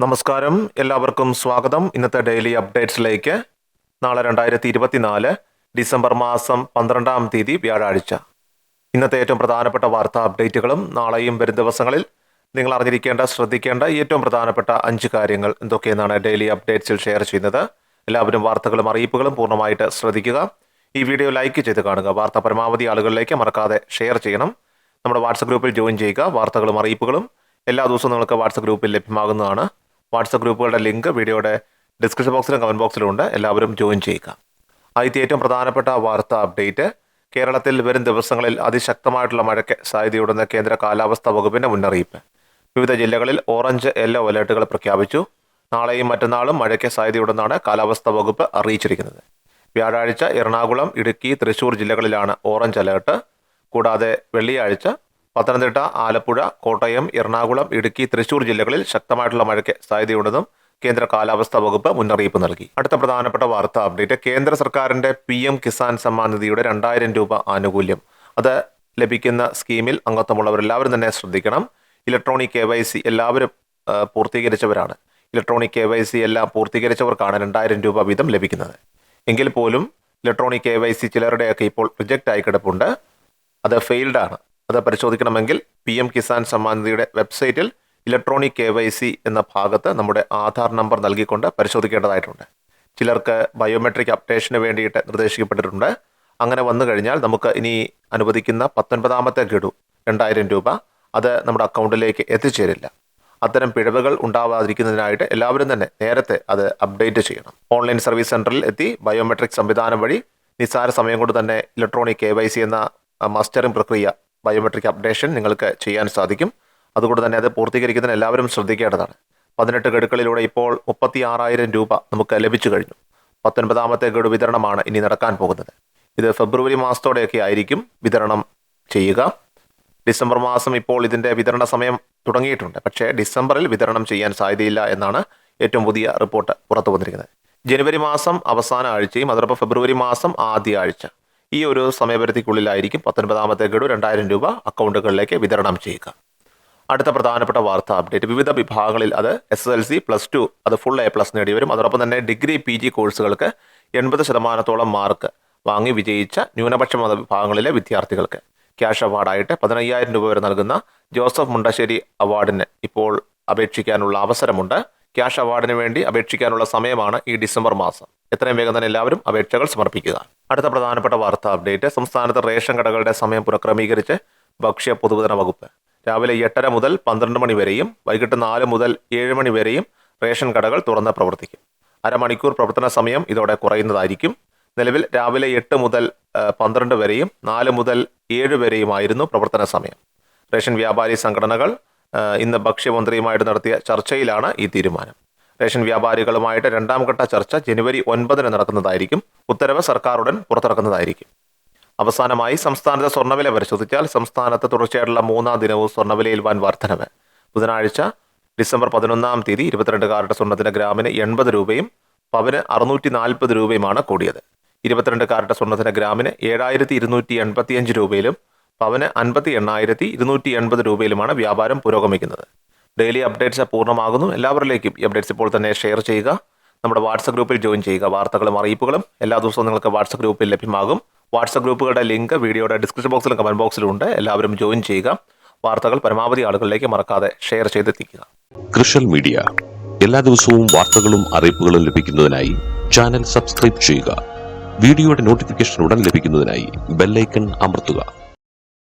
നമസ്കാരം. എല്ലാവർക്കും സ്വാഗതം. ഇന്നത്തെ ഡെയിലി അപ്ഡേറ്റ്സിലേക്ക്. നാളെ രണ്ടായിരത്തി ഇരുപത്തിനാല് ഡിസംബർ മാസം പന്ത്രണ്ടാം തീയതി വ്യാഴാഴ്ച. ഇന്നത്തെ ഏറ്റവും പ്രധാനപ്പെട്ട വാർത്താ അപ്ഡേറ്റുകളും നാളെയും വരും ദിവസങ്ങളിൽ നിങ്ങൾ അറിഞ്ഞിരിക്കേണ്ട ശ്രദ്ധിക്കേണ്ട ഏറ്റവും പ്രധാനപ്പെട്ട അഞ്ച് കാര്യങ്ങൾ എന്തൊക്കെയെന്നാണ് ഡെയിലി അപ്ഡേറ്റ്സിൽ ഷെയർ ചെയ്യുന്നത്. എല്ലാവരും വാർത്തകളും അറിയിപ്പുകളും പൂർണമായിട്ട് ശ്രദ്ധിക്കുക. ഈ വീഡിയോ ലൈക്ക് ചെയ്ത് കാണുക. വാർത്ത പരമാവധി ആളുകളിലേക്ക് മറക്കാതെ ഷെയർ ചെയ്യണം. നമ്മുടെ വാട്സപ്പ് ഗ്രൂപ്പിൽ ജോയിൻ ചെയ്യുക. വാർത്തകളും അറിയിപ്പുകളും എല്ലാ ദിവസവും നിങ്ങൾക്ക് വാട്സപ്പ് ഗ്രൂപ്പിൽ ലഭ്യമാകുന്നതാണ്. വാട്സപ്പ് ഗ്രൂപ്പുകളുടെ ലിങ്ക് വീഡിയോയുടെ ഡിസ്ക്രിപ്ഷൻ ബോക്സിലും കമന്റ് ബോക്സിലും ഉണ്ട്. എല്ലാവരും ജോയിൻ ചെയ്യുക. ആദ്യത്തെ ഏറ്റവും പ്രധാനപ്പെട്ട വാർത്താ അപ്ഡേറ്റ് കേരളത്തിൽ വരും ദിവസങ്ങളിൽ അതിശക്തമായിട്ടുള്ള മഴയ്ക്ക് സാധ്യതയുണ്ടെന്ന് കേന്ദ്ര കാലാവസ്ഥാ വകുപ്പിന്റെ മുന്നറിയിപ്പ്. വിവിധ ജില്ലകളിൽ ഓറഞ്ച് യെല്ലോ അലേർട്ടുകൾ പ്രഖ്യാപിച്ചു. നാളെയും മറ്റന്നാളും മഴയ്ക്ക് സാധ്യതയുണ്ടെന്നാണ് കാലാവസ്ഥാ വകുപ്പ് അറിയിച്ചിരിക്കുന്നത്. വ്യാഴാഴ്ച എറണാകുളം ഇടുക്കി തൃശൂർ ജില്ലകളിലാണ് ഓറഞ്ച് അലേർട്ട് കൂടാതെ വെള്ളിയാഴ്ച പത്തനംതിട്ട ആലപ്പുഴ കോട്ടയം എറണാകുളം ഇടുക്കി തൃശൂർ ജില്ലകളിൽ ശക്തമായിട്ടുള്ള മഴയ്ക്ക് സാധ്യതയുണ്ടെന്നും കേന്ദ്ര കാലാവസ്ഥാ വകുപ്പ് മുന്നറിയിപ്പ് നൽകി. അടുത്ത പ്രധാനപ്പെട്ട വാർത്താ അപ്ഡേറ്റ്. കേന്ദ്ര സർക്കാരിന്റെ പി എം കിസാൻ സമ്മാൻ നിധിയുടെ രണ്ടായിരം രൂപ ആനുകൂല്യം. അത് ലഭിക്കുന്ന സ്കീമിൽ അംഗത്വമുള്ളവരെല്ലാവരും തന്നെ ശ്രദ്ധിക്കണം. ഇലക്ട്രോണിക് കെ വൈ സി എല്ലാവരും പൂർത്തീകരിച്ചവരാണ്. ഇലക്ട്രോണിക് കെ വൈ സി എല്ലാം പൂർത്തീകരിച്ചവർക്കാണ് രണ്ടായിരം രൂപ വീതം ലഭിക്കുന്നത്. എങ്കിൽ പോലും ഇലക്ട്രോണിക് കെ വൈ സി ചിലരുടെയൊക്കെ ഇപ്പോൾ റിജക്റ്റ് ആയി കിടപ്പുണ്ട്. അത് ഫെയിൽഡാണ്. അത് പരിശോധിക്കണമെങ്കിൽ പി എം കിസാൻ സമ്മാൻ നിധിയുടെ വെബ്സൈറ്റിൽ ഇലക്ട്രോണിക് കെ വൈ സി എന്ന ഭാഗത്ത് നമ്മുടെ ആധാർ നമ്പർ നൽകിക്കൊണ്ട് പരിശോധിക്കേണ്ടതായിട്ടുണ്ട്. ചിലർക്ക് ബയോമെട്രിക് അപ്ഡേഷന് വേണ്ടിയിട്ട് നിർദ്ദേശിക്കപ്പെട്ടിട്ടുണ്ട്. അങ്ങനെ വന്നു കഴിഞ്ഞാൽ നമുക്ക് ഇനി അനുവദിക്കുന്ന പത്തൊൻപതാമത്തെ ഗഡു രണ്ടായിരം രൂപ അത് നമ്മുടെ അക്കൗണ്ടിലേക്ക് എത്തിച്ചേരില്ല. അത്തരം പിഴവുകൾ ഉണ്ടാവാതിരിക്കുന്നതിനായിട്ട് എല്ലാവരും തന്നെ നേരത്തെ അത് അപ്ഡേറ്റ് ചെയ്യണം. ഓൺലൈൻ സർവീസ് സെന്ററിൽ എത്തി ബയോമെട്രിക് സംവിധാനം വഴി നിസ്സാര സമയം കൊണ്ട് തന്നെ ഇലക്ട്രോണിക് കെ എന്ന മസ്റ്ററിംഗ് പ്രക്രിയ ബയോമെട്രിക് അപ്ഡേഷൻ നിങ്ങൾക്ക് ചെയ്യാൻ സാധിക്കും. അതുകൊണ്ട് തന്നെ അത് പൂർത്തീകരിക്കുന്നതിന് എല്ലാവരും ശ്രദ്ധിക്കേണ്ടതാണ്. പതിനെട്ട് ഗഡുക്കളിലൂടെ ഇപ്പോൾ മുപ്പത്തി ആറായിരം രൂപ നമുക്ക് ലഭിച്ചു കഴിഞ്ഞു. പത്തൊൻപതാമത്തെ ഗഡു വിതരണമാണ് ഇനി നടക്കാൻ പോകുന്നത്. ഇത് ഫെബ്രുവരി മാസത്തോടെയൊക്കെ ആയിരിക്കും വിതരണം ചെയ്യുക. ഡിസംബർ മാസം ഇപ്പോൾ ഇതിന്റെ വിതരണ സമയം തുടങ്ങിയിട്ടുണ്ട്. പക്ഷേ ഡിസംബറിൽ വിതരണം ചെയ്യാൻ സാധ്യതയില്ല എന്നാണ് ഏറ്റവും പുതിയ റിപ്പോർട്ട് പുറത്തു വന്നിരിക്കുന്നത്. ജനുവരി മാസം അവസാന ആഴ്ചയും അതോടൊപ്പം ഫെബ്രുവരി മാസം ആദ്യ ആഴ്ച. ഈ ഒരു സമയപരിധിക്കുള്ളിലായിരിക്കും പത്തൊൻപതാമത്തെ ഗഡു രണ്ടായിരം രൂപ അക്കൗണ്ടുകളിലേക്ക് വിതരണം ചെയ്യുക. അടുത്ത പ്രധാനപ്പെട്ട വാർത്ത അപ്ഡേറ്റ്. വിവിധ വിഭാഗങ്ങളിൽ അത് S L C plus two അത് ഫുൾ എ പ്ലസ് നേടിയവരും അതോടൊപ്പം തന്നെ ഡിഗ്രി പി ജി കോഴ്സുകൾക്ക് എൺപത് ശതമാനത്തോളം മാർക്ക് വാങ്ങി വിജയിച്ച ന്യൂനപക്ഷ മത വിഭാഗങ്ങളിലെ വിദ്യാർത്ഥികൾക്ക്. ക്യാഷ് അവാർഡായിട്ട് പതിനയ്യായിരം രൂപ വരെ നൽകുന്ന ജോസഫ് മുണ്ടശ്ശേരി അവാർഡിന് ഇപ്പോൾ അപേക്ഷിക്കാനുള്ള അവസരമുണ്ട്. ക്യാഷ് അവാർഡിന് വേണ്ടി അപേക്ഷിക്കാനുള്ള സമയമാണ് ഈ ഡിസംബർ മാസം. എത്രയും വേഗം തന്നെ എല്ലാവരും അപേക്ഷകൾ സമർപ്പിക്കുക. അടുത്ത പ്രധാനപ്പെട്ട വാർത്താ അപ്ഡേറ്റ് സംസ്ഥാനത്ത് റേഷൻ കടകളുടെ സമയം പുനഃക്രമീകരിച്ച് ഭക്ഷ്യ പൊതുവിതരണ വകുപ്പ്. രാവിലെ എട്ടര മുതൽ പന്ത്രണ്ട് മണി വരെയും വൈകിട്ട് നാല് മുതൽ ഏഴ് മണി വരെയും റേഷൻ കടകൾ തുറന്ന് പ്രവർത്തിക്കും. അരമണിക്കൂർ പ്രവർത്തന സമയം ഇതോടെ കുറയുന്നതായിരിക്കും. നിലവിൽ രാവിലെ എട്ട് മുതൽ പന്ത്രണ്ട് വരെയും നാല് മുതൽ ഏഴ് വരെയുമായിരുന്നു പ്രവർത്തന സമയം. റേഷൻ വ്യാപാരി സംഘടനകൾ ഇന്ന് ഭക്ഷ്യമന്ത്രിയുമായിട്ട് നടത്തിയ ചർച്ചയിലാണ് ഈ തീരുമാനം. റേഷൻ വ്യാപാരികളുമായിട്ട് രണ്ടാം ഘട്ട ചർച്ച ജനുവരി ഒൻപതിന് നടക്കുന്നതായിരിക്കും. ഉത്തരവ് സർക്കാർ ഉടൻ പുറത്തിറക്കുന്നതായിരിക്കും. അവസാനമായി സംസ്ഥാനത്തെ സ്വർണവില പരിശോധിച്ചാൽ സംസ്ഥാനത്ത് തുടർച്ചയായിട്ടുള്ള മൂന്നാം ദിനവും സ്വർണവിലയിൽ വൻ വർധനവ്. ബുധനാഴ്ച ഡിസംബർ പതിനൊന്നാം തീയതി ഇരുപത്തിരണ്ട് കാരറ്റ് സ്വർണത്തിന് ഗ്രാമിന് എൺപത് രൂപയും പവന് അറുന്നൂറ്റി നാൽപ്പത് രൂപയുമാണ് കൂടിയത്. ഇരുപത്തിരണ്ട് കാരറ്റ് സ്വർണത്തിന് ഗ്രാമിന് ഏഴായിരത്തി ഇരുന്നൂറ്റി എൺപത്തിയഞ്ച് രൂപയിലും പവന് അൻപത്തി എണ്ണായിരത്തി ഇരുന്നൂറ്റി എൺപത് രൂപയിലുമാണ് വ്യാപാരം പുരോഗമിക്കുന്നത്. ഡെയിലി അപ്ഡേറ്റ്സ് പൂർണമാകുന്നു. എല്ലാവരിലേക്കും ഈ അപ്ഡേറ്റ്സ് ഇപ്പോൾ തന്നെ ഷെയർ ചെയ്യുക. നമ്മുടെ വാട്സപ്പ് ഗ്രൂപ്പിൽ ജോയിൻ ചെയ്യുക. വാർത്തകളും അറിയിപ്പുകളും എല്ലാ ദിവസവും നിങ്ങൾക്ക് വാട്സപ്പ് ഗ്രൂപ്പിൽ ലഭ്യമാകും. വാട്സപ്പ് ഗ്രൂപ്പുകളുടെ ലിങ്ക് വീഡിയോയുടെ ഡിസ്ക്രിപ്ഷൻ ബോക്സിലും കമന്റ് ബോക്സിലും ഉണ്ട്. എല്ലാവരും ജോയിൻ ചെയ്യുക. വാർത്തകൾ പരമാവധി ആളുകളിലേക്ക് മറക്കാതെ ഷെയർ ചെയ്തെത്തിക്കുക. കൃഷൽ മീഡിയ എല്ലാ ദിവസവും വാർത്തകളും അറിയിപ്പുകളും ലഭിക്കുന്നതിനായി ചാനൽ സബ്സ്ക്രൈബ് ചെയ്യുക. വീഡിയോയുടെ നോട്ടിഫിക്കേഷൻ ഉടൻ ലഭിക്കുന്നതിനായി ബെല്ലൈക്കൺ അമർത്തുക.